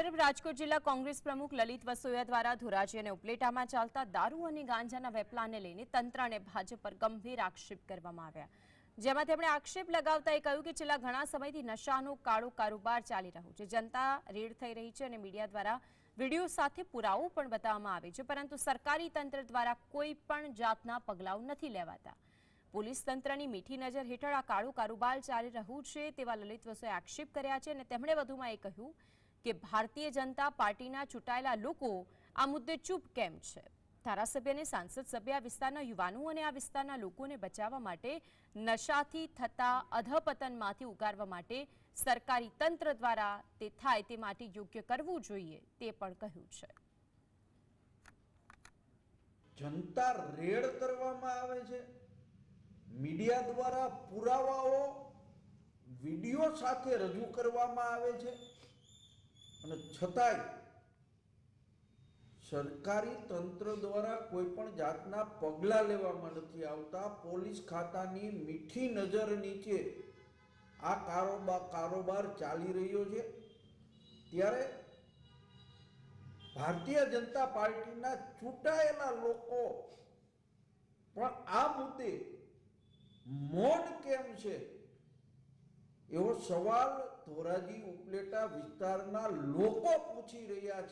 તરફ રાજકોટ જિલ્લા કોંગ્રેસ પ્રમુખ લલિત વસોયા દ્વારા ધોરાજી અને ઉપલેટામાં ચાલતા દારૂ અને ગાંજાના વેપલાને લઈને તંત્ર અને ભાજપ પર ગંભીર આક્ષેપ કરવામાં આવ્યા. જેમાં તેમણે આક્ષેપ લગાવતા એ કહ્યું કે છેલ્લા ઘણા સમયથી નશાનો કાળો કારોબાર ચાલી રહ્યો છે. જનતા રેડ થઈ રહી છે અને મીડિયા દ્વારા વીડિયો સાથે પુરાવો પણ બતાવવામાં આવે છે, પરંતુ સરકારી તંત્ર દ્વારા કોઈ પણ જાતના પગલાઓ નથી લેવાતા. પોલીસ તંત્રની મીઠી નજર હેઠળ આ કાળો કારોબાર ચાલી રહ્યું છે તેવા લલિત વસોએ આક્ષેપ કર્યા છે અને તેમણે વધુમાં એ કહ્યું કે ભારતીય જનતા પાર્ટીના ચૂંટાયેલા લોકો આ મુદ્દે ચૂપ કેમ છે? ધારાસભ્ય અને સાંસદ સભ્ય આ વિસ્તારના યુવાનો અને આ વિસ્તારના લોકોને બચાવવા માટે, નશાથી થતા અધપતનમાંથી ઉગારવા માટે સરકારી તંત્ર દ્વારા તે થાય તે માટે યોગ્ય કરવું જોઈએ તે પણ કહ્યું છે. જનતા રેડ કરવામાં આવે છે. મીડિયા દ્વારા પુરાવાઓ, વીડિયો સાથે રજૂ કરવામાં આવે છે. અને છતાંય સરકારી તંત્ર દ્વારા કોઈ પણ જાતના પગલાં લેવામાં નથી આવતા. પોલીસ ખાતાની મીઠી નજર નીચે આ કારોબાર કારોબાર ચાલી રહ્યો છે. ત્યારે ભારતીય જનતા પાર્ટીના ચૂંટાયેલા લોકો પણ આ મુદ્દે મૌન કેમ છે? એવો સવાલ ધોરાજી ઉપલેટા વિસ્તારના લોકો પૂછી રહ્યા છે.